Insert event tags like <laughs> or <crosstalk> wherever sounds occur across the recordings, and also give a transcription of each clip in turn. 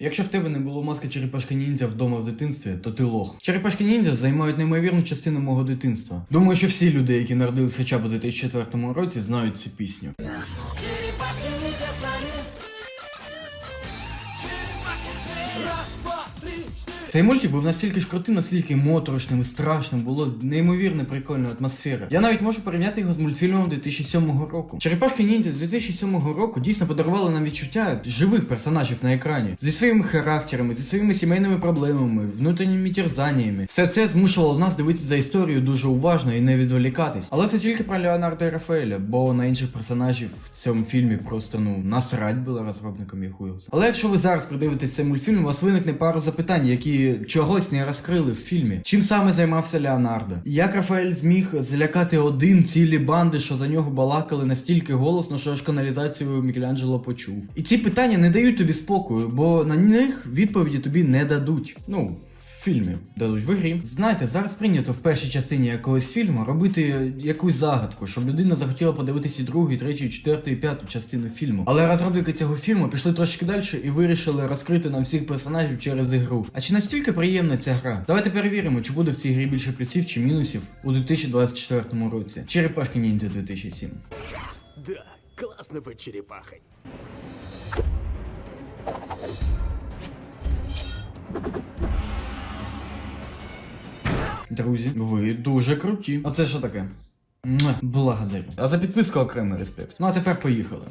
Якщо в тебе не було маски черепашки ніндзя вдома в дитинстві, то ти лох. Черепашки ніндзя займають неймовірну частину мого дитинства. Думаю, що всі люди, які народилися хоча б у 2004 році, знають цю пісню. Цей мультик був настільки ж крутим, настільки моторошним і страшним, було неймовірно прикольна атмосфера. Я навіть можу порівняти його з мультфільмом 2007 року. Черепашки ніндзя 2007 року дійсно подарували нам відчуття живих персонажів на екрані зі своїми характерами, зі своїми сімейними проблемами, внутрішніми терзаннями. Все це змушувало нас дивитися за історію дуже уважно і не відволікатись. Але це тільки про Леонардо і Рафаеля, бо на інших персонажів в цьому фільмі просто ну насрать було розробникам яхуєвся. Але якщо ви зараз придивитесь цей мультфільм, у вас виникне пару запитань, які чогось не розкрили в фільмі. Чим саме займався Леонардо? Як Рафаель зміг злякати один цілі банди, що за нього балакали настільки голосно, що аж каналізацію Мікеланджело почув? І ці питання не дають тобі спокою, бо на них відповіді тобі не дадуть. Ну. В Фільмі дадуть в грі. Знаєте, зараз прийнято в першій частині якогось фільму робити якусь загадку, щоб людина захотіла подивитися і другу, і третю, і четверту, і п'яту частину фільму. Але розробники цього фільму пішли трошки далі і вирішили розкрити нам всіх персонажів через ігру. А чи настільки приємна ця гра? Давайте перевіримо, чи буде в цій грі більше плюсів чи мінусів у 2024 році. Черепашки ніндзя 2007. Да, классно быть черепахой. Друзі, ви дуже круті. А це що таке? Благодарю. А за підписку окремий респект. Ну а тепер поїхали.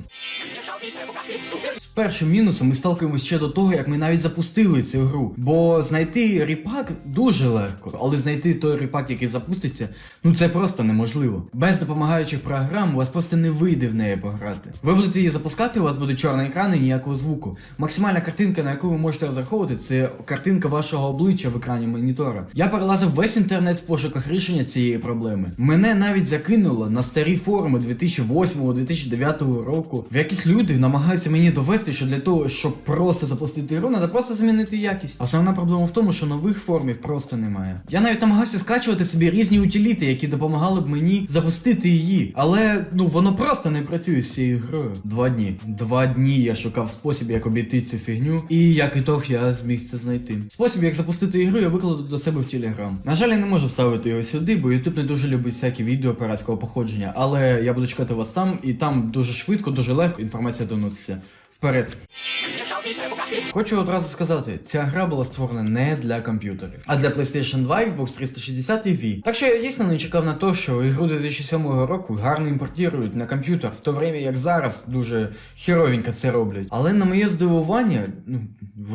З першим мінусом ми сталкуємося ще до того, як ми навіть запустили цю гру. Бо знайти ріпак дуже легко, але знайти той ріпак, який запуститься, ну це просто неможливо. Без допомагаючих програм у вас просто не вийде в неї пограти. Ви будете її запускати, у вас буде чорний екран і ніякого звуку. Максимальна картинка, на яку ви можете розраховувати, це картинка вашого обличчя в екрані монітора. Я перелазив весь інтернет в пошуках рішення цієї проблеми. Мене навіть закинуло на старі форуми 2008-2009 року, в яких люди намагаються мені довести, що для того, щоб просто запустити гру, треба просто змінити якість. Основна проблема в тому, що нових формів просто немає. Я навіть намагався скачувати собі різні утиліти, які допомагали б мені запустити її, але ну воно просто не працює з цією грою. Два дні. Два дні я шукав спосіб, як обійти цю фігню, і як ітог я зміг це знайти. Спосіб, як запустити ігру, я викладу до себе в Телеграм. На жаль, я не можу вставити його сюди, бо YouTube не дуже любить всякі відео піратського походження, але я буду чекати вас там, і там дуже швидко, дуже легко інформація доноситься. Вперед. Хочу одразу сказати, ця гра була створена не для комп'ютерів, а для PlayStation 2, Xbox 360 і Wii. Так що я дійсно не чекав на те, що ігру 2007 року гарно імпортують на комп'ютер, в то время як зараз дуже херовенько це роблять. Але на моє здивування, ну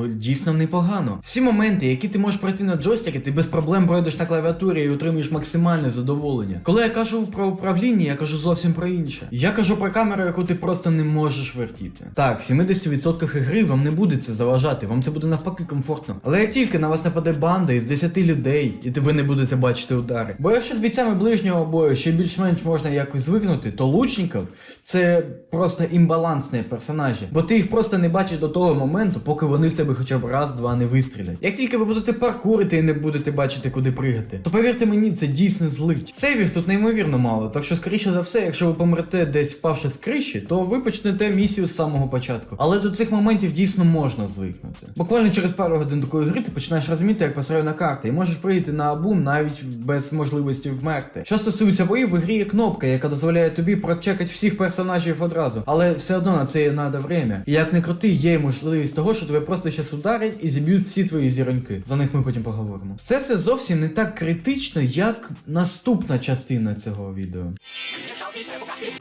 дійсно непогано. Всі моменти, які ти можеш пройти на джойстики, ти без проблем пройдеш на клавіатурі і отримуєш максимальне задоволення. Коли я кажу про управління, я кажу зовсім про інше. Я кажу про камеру, яку ти просто не можеш вертіти. Так, в 70% ігри вам не буде це заважати, вам це буде навпаки комфортно. Але як тільки на вас нападе банда із 10 людей, і ви не будете бачити удари. Бо якщо з бійцями ближнього бою ще більш-менш можна якось звикнути, то лучників це просто імбалансні персонажі. Бо ти їх просто не бачиш до того моменту, поки вони в тебе хоча б раз-два не вистрілять. Як тільки ви будете паркурити і не будете бачити, куди пригати, то повірте мені, це дійсно злить. Сейвів тут неймовірно мало, так що, скоріше за все, якщо ви помрете десь впавши з криші, то ви почнете місію з самого початку. Але до цих моментів дійсно можна звикнути. Буквально через пару годин такої гри ти починаєш розуміти, як построєна карта, і можеш прийти на абум навіть без можливості вмерти. Що стосується боїв, в грі є кнопка, яка дозволяє тобі прочекати всіх персонажів одразу, але все одно на це треба время. І як не крути, є можливість того, що тебе просто щас ударять і зіб'ють всі твої зіроньки. За них ми потім поговоримо. Все це зовсім не так критично, як наступна частина цього відео.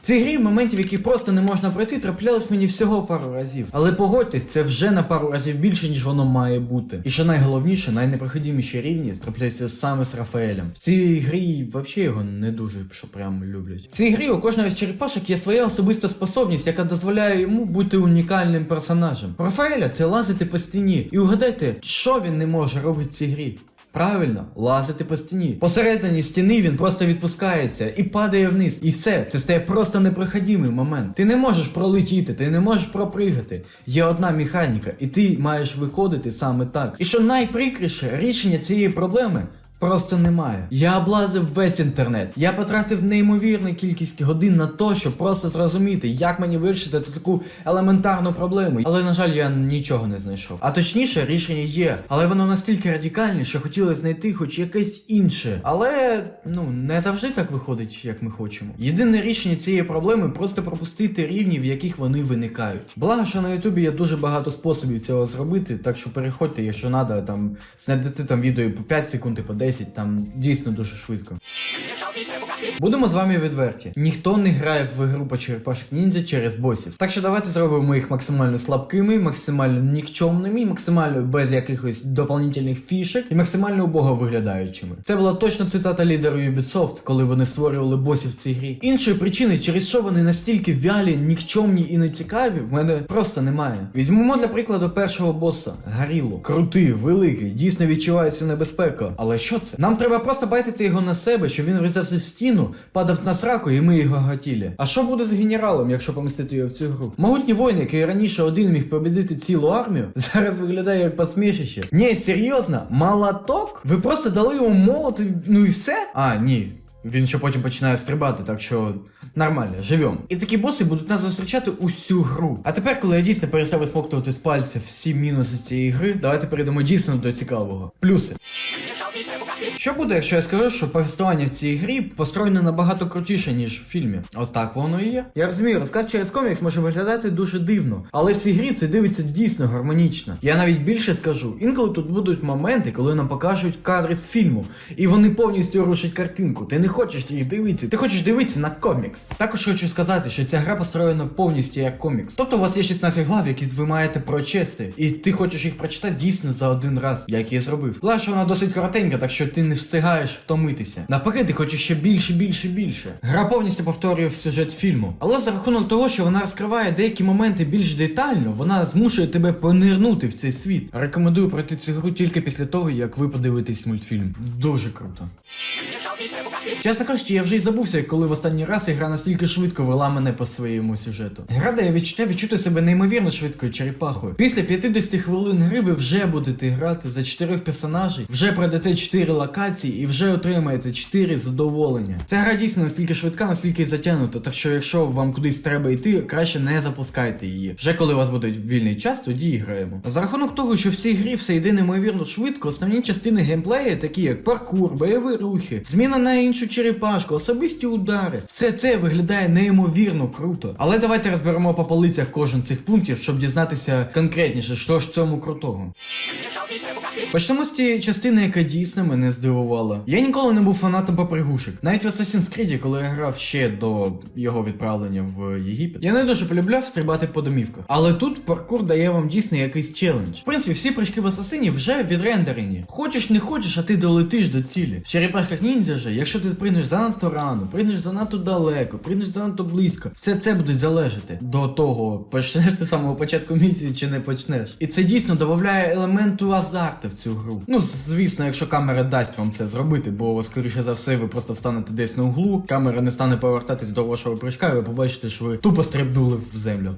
В цій грі моментів, які просто не можна пройти, траплялись мені всього пару разів. Але погодьтесь, це вже на пару разів більше, ніж воно має бути. І що найголовніше, найнепроходиміші рівні трапляються саме з Рафаелем. В цій грі взагалі його не дуже що прям люблять. В цій грі у кожного з черепашок є своя особиста способність, яка дозволяє йому бути унікальним персонажем. Рафаеля це лазити по стіні. І угадайте, що він не може робити в цій грі. Правильно, лазити по стіні. Посередині стіни він просто відпускається і падає вниз. І все, це стає просто непроходімий момент. Ти не можеш пролетіти, ти не можеш пропригати. Є одна механіка, і ти маєш виходити саме так. І що найприкріше, рішення цієї проблеми Просто немає. Я облазив весь інтернет. Я потратив неймовірну кількість годин на то, щоб просто зрозуміти, як мені вирішити таку елементарну проблему. Але на жаль, я нічого не знайшов. А точніше, рішення є, але воно настільки радикальне, що хотіли знайти хоч якесь інше. Але ну не завжди так виходить, як ми хочемо. Єдине рішення цієї проблеми просто пропустити рівні, в яких вони виникають. Благо, що на Ютубі є дуже багато способів цього зробити, так що переходьте, якщо треба, там знайдете там відео по 5 секунд і по 10, там дійсно дуже швидко. Будемо з вами відверті. Ніхто не грає в гру по черепашок ніндзя через босів. Так що давайте зробимо їх максимально слабкими, максимально нікчомними, максимально без якихось дополнительних фішек і максимально убого виглядаючими. Це була точно цитата лідеру Ubisoft, коли вони створювали босів в цій грі. Іншої причини, через що вони настільки вялі, нікчомні і нецікаві, в мене просто немає. Візьмемо для прикладу першого боса Гарілу. Крутий, великий, дійсно відчувається небезпека. Але що це? Нам треба просто байтити його на себе, щоб він врізався в стіну, падав на сраку, і ми його гатіли. А що буде з генералом, якщо помістити його в цю гру? Могутній воїн, який раніше один міг побідити цілу армію, <laughs> зараз виглядає як посмішище. Ні, серйозно, молоток? Ви просто дали йому молот, ну і все? А, ні. Він ще потім починає стрибати, так що нормально, живем. І такі боси будуть нас зустрічати усю гру. А тепер, коли я дійсно перестав висмоктувати з пальця всі мінуси цієї гри, давайте перейдемо дійсно до цікавого. Плюси. Що буде, якщо я скажу, що повествування в цій грі построєне набагато крутіше, ніж в фільмі? Отак воно і є. Я розумію, розказ через комікс може виглядати дуже дивно, але в цій грі це дивиться дійсно гармонічно. Я навіть більше скажу, інколи тут будуть моменти, коли нам покажуть кадри з фільму, і вони повністю рушать картинку. Ти не хочеш їх дивитися, ти хочеш дивитися на комікс. Також хочу сказати, що ця гра построєна повністю як комікс. Тобто у вас є 16 глав, які ви маєте прочести, і ти хочеш їх прочитати дійсно за один раз, як я і зробив. Благо, вона досить коротенька, так що ти не встигаєш втомитися. Навпаки, ти хочеш ще більше, більше, більше. Гра повністю повторює сюжет фільму, але за рахунок того, що вона розкриває деякі моменти більш детально, вона змушує тебе понирнути в цей світ. Рекомендую пройти цю гру тільки після того, як ви подивитесь мультфільм. Дуже круто. Чесно кажучи, я вже й забувся, коли в останній раз ігра настільки швидко вела мене по своєму сюжету. Гра дає відчуття відчути себе неймовірно швидкою черепахою. Після 50 хвилин гри ви вже будете грати за 4 персонажей, вже пройдете 4 локації і вже отримаєте 4 задоволення. Ця гра дійсно настільки швидка, наскільки затягнута, так що якщо вам кудись треба йти, краще не запускайте її. Вже коли у вас буде вільний час, тоді і граємо. За рахунок того, що в цій грі все йде неймовірно швидко, основні частини геймплею, такі як паркур, бойові рухи, зміна на іншу черепашку, особисті удари, все це виглядає неймовірно круто. Але давайте розберемо по полицях кожен цих пунктів, щоб дізнатися конкретніше, що ж цьому крутого. Почнемо з тієї частини, яка дійсно мене здивувала. Я ніколи не був фанатом попригушек. Навіть в Assassin's Creed, коли я грав ще до його відправлення в Єгипет, я не дуже полюбляв стрибати по домівках. Але тут паркур дає вам дійсно якийсь челендж. В принципі, всі прыжки в Асасині вже відрендерені. Хочеш, не хочеш, а ти долетиш до цілі. В черепашках ніндзя же, якщо ти прийдеш занадто рано, прийдеш занадто далеко, прийдеш занадто близько, все це буде залежати до того, почнеш ти самого початку місії чи не почнеш. І це дійсно додає елементу азарту в цю гру. Ну, звісно, якщо камера дасть вам це зробити, бо скоріше за все ви просто встанете десь на углу, камера не стане повертатись до вашого прыжка, і ви побачите, що ви тупо стрибнули в землю.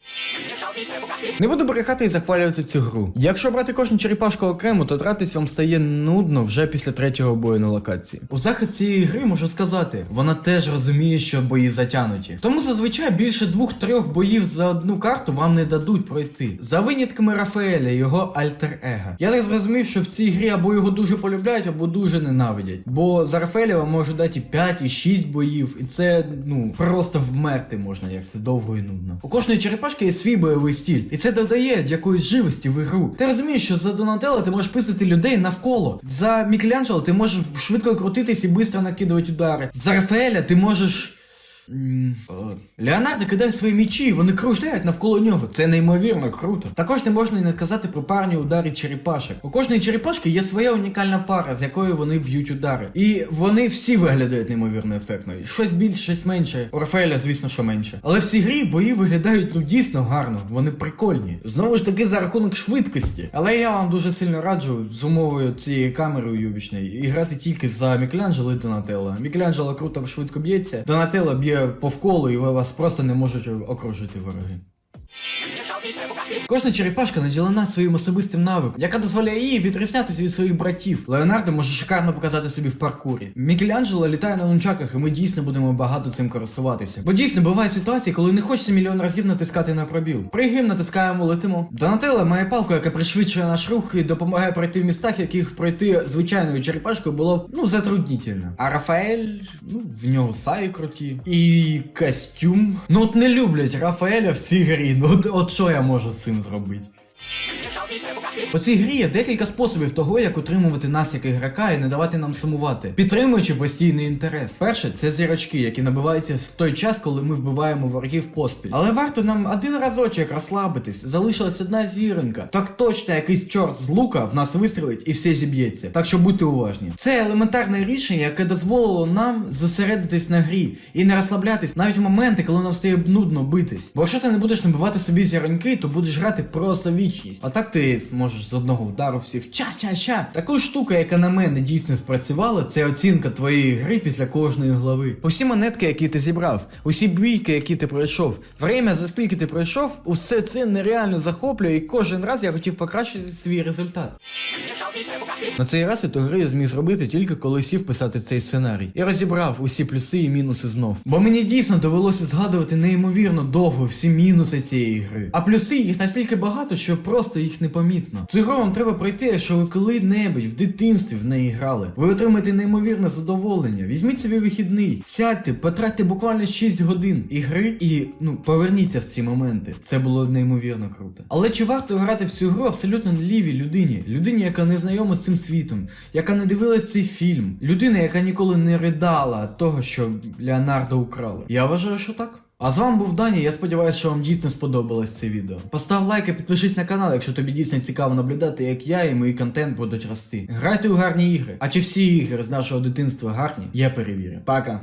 Не буду брехати і захвалювати цю гру. Якщо брати кожну черепашку окремо, то тратись вам стає нудно вже після третього бою на локації. У захист цієї гри можу сказати, вона теж розуміє, що бої затянуті. Тому зазвичай більше двох-трьох боїв за одну карту вам не дадуть пройти. За винятками Рафаеля, його альтер-ега. Я так зрозумів, що в цій грі або його дуже полюбляють, або дуже ненавидять. Бо за Рафаеля вам можуть дати і 5, і 6 боїв, і це ну просто вмерти можна, як це довго і нудно. У кожної черепашки є свій бойовий стиль, і це додає якоїсь живості в ігру. Ти розумієш, що за Донателло ти можеш писати людей навколо. За Мікеланджело ти можеш швидко крутитись і швидко накидувати удари. За Рафаеля ти можеш. Е, Леонардо кидає свої мічі, вони кружляють навколо нього. Це неймовірно круто. Також не можна і не сказати про парні удари черепашок. У кожної черепашки є своя унікальна пара, з якою вони б'ють удари. І вони всі виглядають неймовірно ефектно. Щось більше, щось менше. У Рафаеля, звісно, що менше. Але в цій грі бої виглядають ну дійсно гарно. Вони прикольні. Знову ж таки за рахунок швидкості. Але я вам дуже сильно раджу з умовою цієї камери уйобічної і грати тільки за Мікеланджело і Донателло. Мікеланджело круто швидко б'ється, Донателло б'є повколу і ви вас просто не можуть окружити вороги. Кожна черепашка наділена своїм особистим навиком, яка дозволяє їй відрізнятися від своїх братів. Леонардо може шикарно показати собі в паркурі. Мікеланджело літає на нунчаках, і ми дійсно будемо багато цим користуватися. Бо дійсно бувають ситуації, коли не хочеться мільйон разів натискати на пробіл. Пригим натискаємо, летимо. Донателло має палку, яка пришвидшує наш рух і допомагає пройти в містах, яких пройти звичайною черепашкою було б, ну затруднительно. А Рафаель, ну в нього саї круті. І костюм. Ну от не люблять Рафаеля в цій грі. Ну от, от що я можу з цим зробити? У цій грі є декілька способів того, як утримувати нас як ігрока і не давати нам сумувати, підтримуючи постійний інтерес. Перше, це зірочки, які набиваються в той час, коли ми вбиваємо ворогів поспіль. Але варто нам один разочок розслабитись, залишилась одна зіронька. Так точно якийсь чорт з лука в нас вистрілить і все зіб'ється. Так що будьте уважні. Це елементарне рішення, яке дозволило нам зосередитись на грі і не розслаблятись навіть в моменти, коли нам стає нудно битись. Бо якщо ти не будеш набивати собі зіроньки, то будеш грати просто вічність. А так ти зможеш з одного удару всіх ча-ча-ча. Таку штука, яка на мене дійсно спрацювала, це оцінка твоєї гри після кожної глави. Усі монетки, які ти зібрав, усі бійки, які ти пройшов, время, за скільки ти пройшов, усе це нереально захоплює, і кожен раз я хотів покращити свій результат. На цей раз эту гру я зміг зробити тільки коли сів писати цей сценарій. І розібрав усі плюси і мінуси знов. Бо мені дійсно довелося згадувати неймовірно довго всі мінуси цієї гри. А плюси їх настільки багато, що просто їх не помітно. Цю гру вам треба пройти, якщо ви коли-небудь в дитинстві в неї грали. Ви отримаєте неймовірне задоволення. Візьміть собі вихідний, сядьте, потратьте буквально 6 годин ігри і ну поверніться в ці моменти. Це було неймовірно круто. Але чи варто грати в цю гру абсолютно лівій людині? Людині, яка не знайома з цим світом, яка не дивилась цей фільм, людина, яка ніколи не ридала того, що Леонардо украли. Я вважаю, що так. А з вами був Даня, я сподіваюся, що вам дійсно сподобалось це відео. Постав лайк і підпишись на канал, якщо тобі дійсно цікаво наблюдати, як я і мої контент будуть рости. Грайте у гарні ігри. А чи всі ігри з нашого дитинства гарні, я перевірю. Пока.